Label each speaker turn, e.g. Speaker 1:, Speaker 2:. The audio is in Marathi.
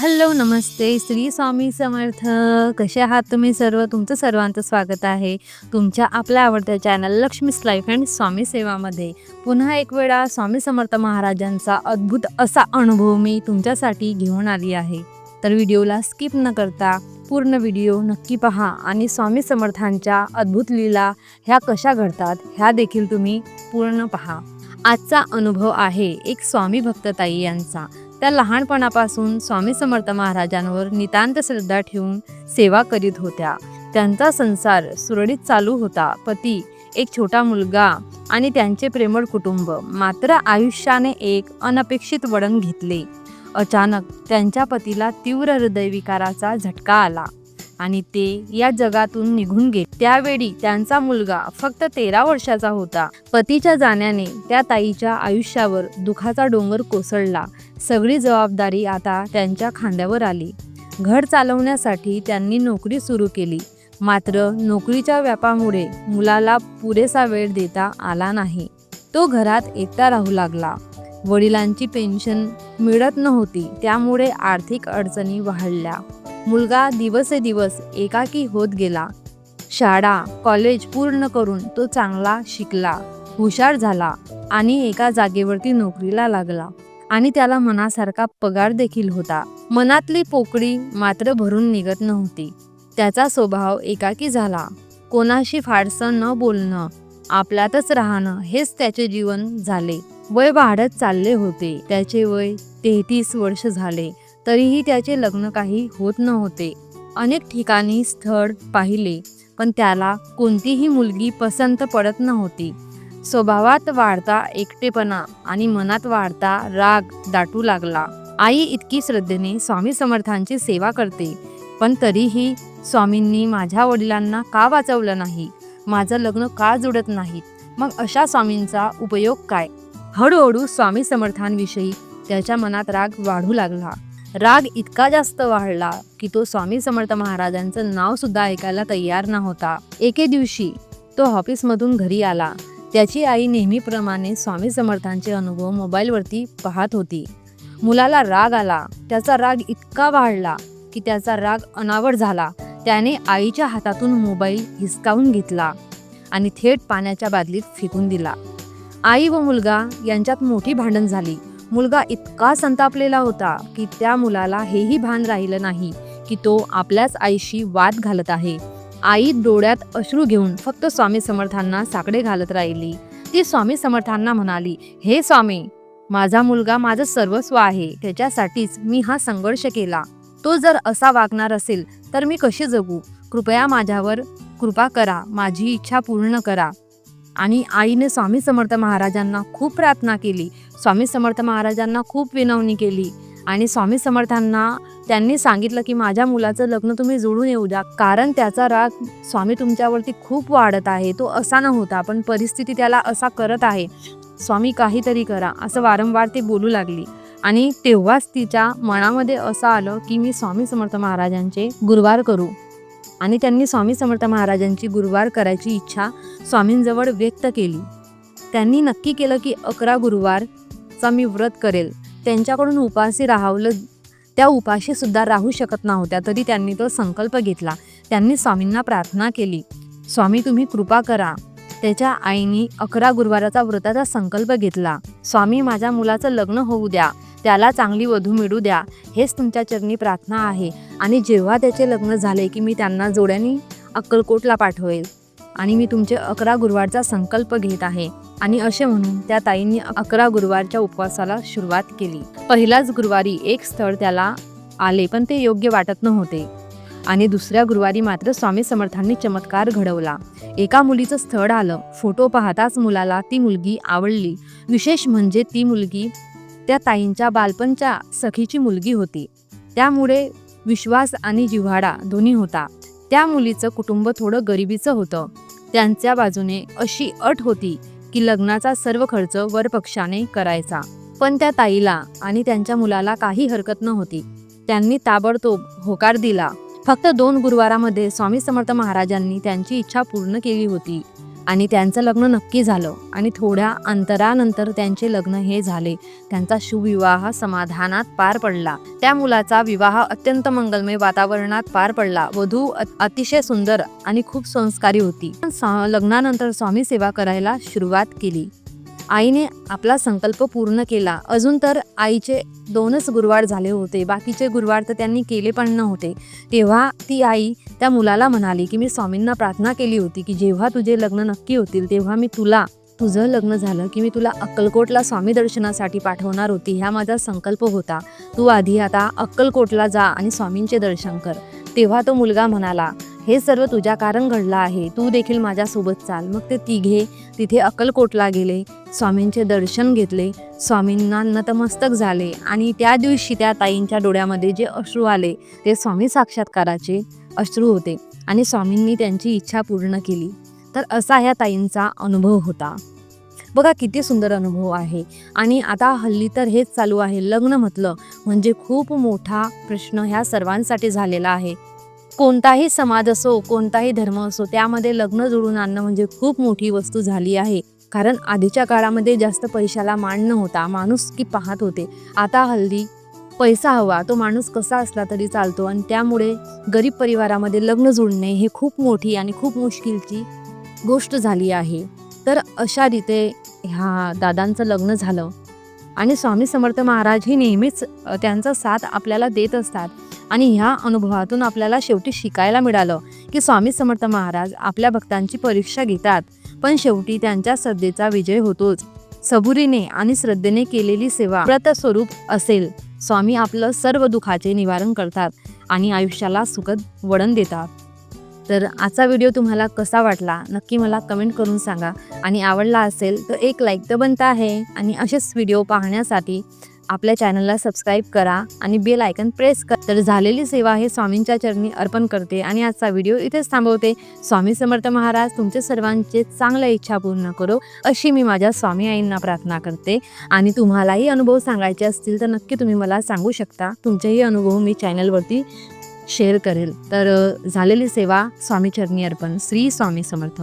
Speaker 1: हॅलो नमस्ते. श्री स्वामी समर्थ. कसे आहात तुम्ही सर्व? तुमचं सर्वांचं स्वागत आहे तुमच्या आपल्या आवडत्या channel Lakshmi's life and Swami सेवामध्ये. पुन्हा एक वेळा स्वामी समर्थ महाराजांचा अद्भुत असा अनुभव मी तुमच्यासाठी घेऊन आली आहे. तर व्हिडिओला स्किप न करता पूर्ण व्हिडिओ नक्की पहा आणि स्वामी समर्थांच्या अद्भुत लीला ह्या कशा घडतात ह्या देखील तुम्ही पूर्ण पहा. आजचा अनुभव आहे एक स्वामी भक्तताई यांचा. त्या लहानपणापासून स्वामी समर्थ महाराजांवर नितांत श्रद्धा ठेवून सेवा करीत होत्या. त्यांचा संसार सुरळीत चालू होता. पती एक छोटा मुलगा आणि त्यांचे प्रेमळ कुटुंब मात्र आयुष्याने एक अनपेक्षित वळण घेतले. अचानक त्यांच्या पतीला तीव्र हृदयविकाराचा झटका आला. आणि ते या जगातून निघून गेले. त्यावेळी त्यांचा मुलगा फक्त तेरा वर्षाचा होता. पतीच्या जाण्याने त्या ताईच्या आयुष्यावर दुखाचा डोंगर कोसळला. सगळी जबाबदारी आता त्यांच्या खांद्यावर आली. घर चालवण्यासाठी त्यांनी नोकरी सुरू केली. मात्र नोकरीच्या व्यापामुळे मुलाला पुरेसा वेळ देता आला नाही. तो घरात एकटा राहू लागला. वडिलांची पेन्शन मिळत नव्हती. त्यामुळे आर्थिक अडचणी वाढल्या. मुलगा दिवसेदिवस एकाकी होत गेला. शाळा कॉलेज पूर्ण करून तो चांगला शिकला हुशार झाला आणि एका जागेवरती नोकरीला लागला आणि त्याला मनासारखा पगार देखील होता. मनातली पोकळी मात्र भरून निघत नव्हती. त्याचा स्वभाव एकाकी झाला. कोणाशी फारसं न बोलणं आपल्यातच राहणं हेच त्याचे जीवन झाले. वय वाढत चालले होते. त्याचे वय तेहतीस वर्ष झाले. तरीही त्याचे लग्न काही होत नव्हते. अनेक ठिकाणी स्थळ पाहिले पण त्याला कोणतीही मुलगी पसंत पडत नव्हती. स्वभावात वाढता एकटेपणा आणि मनात वाढता राग दाटू लागला. आई इतकी श्रद्धेने स्वामी समर्थांची सेवा करते पण तरीही स्वामींनी माझ्या वडिलांना का वाचवलं नाही? माझं लग्न का जुडत नाही मग अशा स्वामींचा उपयोग काय? हळूहळू स्वामी समर्थांविषयी त्याच्या मनात राग वाढू लागला. राग इतका जास्त वाढला की तो स्वामी समर्थ महाराजांचं नाव सुद्धा ऐकायला तयार नव्हता. एके दिवशी तो ऑफिसमधून घरी आला. त्याची आई नेहमीप्रमाणे स्वामी समर्थांचे अनुभव मोबाईलवरती पाहत होती. मुलाला राग आला. त्याचा राग इतका वाढला की त्याचा राग अनावर झाला. त्याने आईच्या हातातून मोबाईल हिसकावून घेतला आणि थेट पाण्याच्या बादलीत फेकून दिला. आई व मुलगा यांच्यात मोठी भांडण झाली. मुलगा इतका संतापलेला होता की त्या मुलाला हेही भान राहिलं नाही की तो आपल्याच आईशी वाद घालत आहे. आई डोळ्यात अश्रू घेऊन फक्त स्वामी समर्थांना साकडे घालत राहिली. ती स्वामी समर्थांना म्हणाली हे स्वामी माझा मुलगा माझं सर्वस्व आहे त्याच्यासाठीच मी हा संघर्ष केला. तो जर असा वागणार असेल तर मी कशी जगू? कृपया माझ्यावर कृपा करा माझी इच्छा पूर्ण करा. आणि आईने स्वामी समर्थ महाराजांना खूप प्रार्थना केली. स्वामी समर्थ महाराजांना खूप विनवणी केली. आणि स्वामी समर्थांना त्यांनी सांगितलं की माझ्या मुलाचं लग्न तुम्ही जुळून येऊ द्या. कारण त्याचा राग स्वामी तुमच्यावरती खूप वाढत आहे. तो असा न होता पण परिस्थिती त्याला असा करत आहे. स्वामी काहीतरी करा. असं वारंवार ते बोलू लागली. आणि तेव्हाच तिच्या मनामध्ये असं आलं की मी स्वामी समर्थ महाराजांचे गुरुवार करू. आणि त्यांनी स्वामी समर्थ महाराजांची गुरुवार करायची इच्छा स्वामींजवळ व्यक्त केली. त्यांनी नक्की केलं की अकरा गुरुवारचा मी व्रत करेल. त्यांच्याकडून उपाशी राहावलं त्या उपाशीसुद्धा राहू शकत नव्हत्या तरी त्यांनी तो संकल्प घेतला. त्यांनी स्वामींना प्रार्थना केली स्वामी तुम्ही कृपा करा. त्याच्या आईनी अकरा गुरुवाराचा व्रताचा संकल्प घेतला. स्वामी माझ्या मुलाचं लग्न होऊ द्या. त्याला चांगली वधू मिळू द्या. हेच तुमच्या चरणी प्रार्थना आहे. आणि जेव्हा त्याचे लग्न झाले की मी त्यांना जोड्याने अक्कलकोटला पाठवेल. आणि मी तुमचे अकरा गुरुवारचा संकल्प घेत आहे. आणि असे म्हणून त्या ताईंनी अकरा गुरुवारच्या उपवासाला सुरुवात केली. पहिलाच गुरुवारी एक स्थळ त्याला आले पण ते योग्य वाटत नव्हते. आणि दुसऱ्या गुरुवारी मात्र स्वामी समर्थांनी चमत्कार घडवला. एका मुलीचं स्थळ आलं. फोटो पाहताच मुलाला ती मुलगी आवडली. विशेष म्हणजे ती मुलगी त्या ताईंच्या बालपणच्या सखीची मुलगी होती. त्यामुळे विश्वास आणि जिव्हाळा दोन्ही होता. त्या मुलीचं कुटुंब थोडं गरिबीचं होतं. त्यांच्या बाजूने अशी अट होती की लग्नाचा सर्व खर्च वरपक्षाने करायचा. पण त्या ताईला आणि त्यांच्या मुलाला काही हरकत नव्हती. त्यांनी ताबडतोब होकार दिला. फक्त दोन गुरुवारामध्ये स्वामी समर्थ महाराजांनी त्यांची इच्छा पूर्ण केली होती. आणि त्यांचं लग्न नक्की झालं. आणि थोड्या अंतरानंतर त्यांचे लग्न हे झाले. त्यांचा शुभविवाह समाधानात पार पडला. त्या मुलाचा विवाह अत्यंत मंगलमय वातावरणात पार पडला. वधू अतिशय सुंदर आणि खूप संस्कारी होती. सा- लग्नानंतर स्वामी सेवा करायला सुरुवात केली. आईने आपला संकल्प पूर्ण केला. अजून तर आईचे दोनच गुरुवार झाले होते. बाकीचे गुरुवार तर त्यांनी केले पण नव्हते. तेव्हा ती आई त्या मुलाला म्हणाली की मी स्वामींना प्रार्थना केली होती की जेव्हा तुझे लग्न नक्की होतील तेव्हा मी तुला तुझं लग्न झालं की मी तुला अक्कलकोटला स्वामी दर्शनासाठी पाठवणार होती. ह्या माझा संकल्प होता. तू आधी आता अक्कलकोटला जा आणि स्वामींचे दर्शन कर. तेव्हा तो मुलगा म्हणाला हे सर्व तुझ्या कारण घडलं आहे. तू देखील माझ्यासोबत चाल. मग ते तिघे तिथे अक्कलकोटला गेले. स्वामींचे दर्शन घेतले. स्वामींना नतमस्तक झाले आणि त्या दिवशी त्या ताईंच्या डोळ्यामध्ये जे अश्रू आले ते स्वामी साक्षात्काराचे अश्रू होते आणि स्वामींनी त्यांची इच्छा पूर्ण केली. तर असा ह्या ताईंचा अनुभव होता. बघा किती सुंदर अनुभव आहे. आणि आता हल्ली तर हेच चालू आहे. लग्न म्हटलं म्हणजे खूप मोठा प्रश्न ह्या सर्वांसाठी झालेला आहे. कोणताही समाज असो कोणताही धर्म असो त्यामध्ये लग्न जुळून आणणं म्हणजे खूप मोठी वस्तू झाली आहे. कारण आधीच्या काळामध्ये जास्त पैशाला मान नव्हता माणूस की पाहत होते. आता हल्ली पैसा हवा तो माणूस कसा असला तरी चालतो आणि त्यामुळे गरीब परिवारामध्ये लग्न जुळणे हे खूप मोठी आणि खूप मुश्किलची गोष्ट झाली आहे. तर अशा रीते ह्या दादांचं लग्न झालं आणि स्वामी समर्थ महाराज ही नेहमीच त्यांचा साथ आपल्याला देत असतात आणि ह्या अनुभवातून आपल्याला शेवटी शिकायला मिळालं की स्वामी समर्थ महाराज आपल्या भक्तांची परीक्षा घेतात. पण शेवटी त्यांच्या श्रद्धेचा विजय होतोच. सबुरीने आणि श्रद्धेने केलेली सेवा व्रत स्वरूप असेल. स्वामी आपलं सर्व दुःखाचे निवारण करतात आणि आयुष्याला सुखद वळण देतात. तर आजचा व्हिडिओ तुम्हाला कसा वाटला? नक्की मला कमेंट करून सांगा. आणि आवडला असेल तर एक लाईक तर बनता आहे. आणि असेच व्हिडिओ पाहण्यासाठी आपल्या चॅनलला सबस्क्राईब करा आणि बेल आयकन प्रेस करा. तर झालेली सेवा हे स्वामींच्या चरणी अर्पण करते आणि आजचा व्हिडिओ इथेच थांबवते. स्वामी समर्थ महाराज तुमचे सर्वांचे चांगल्या इच्छा पूर्ण करो अशी मी माझ्या स्वामी आईंना प्रार्थना करते. आणि तुम्हालाही अनुभव सांगायचे असतील तर नक्की तुम्ही मला सांगू शकता. तुमचेही अनुभव मी चॅनलवरती शेअर करेल. तर झालेली सेवा स्वामी चरणी अर्पण. श्री स्वामी समर्थ.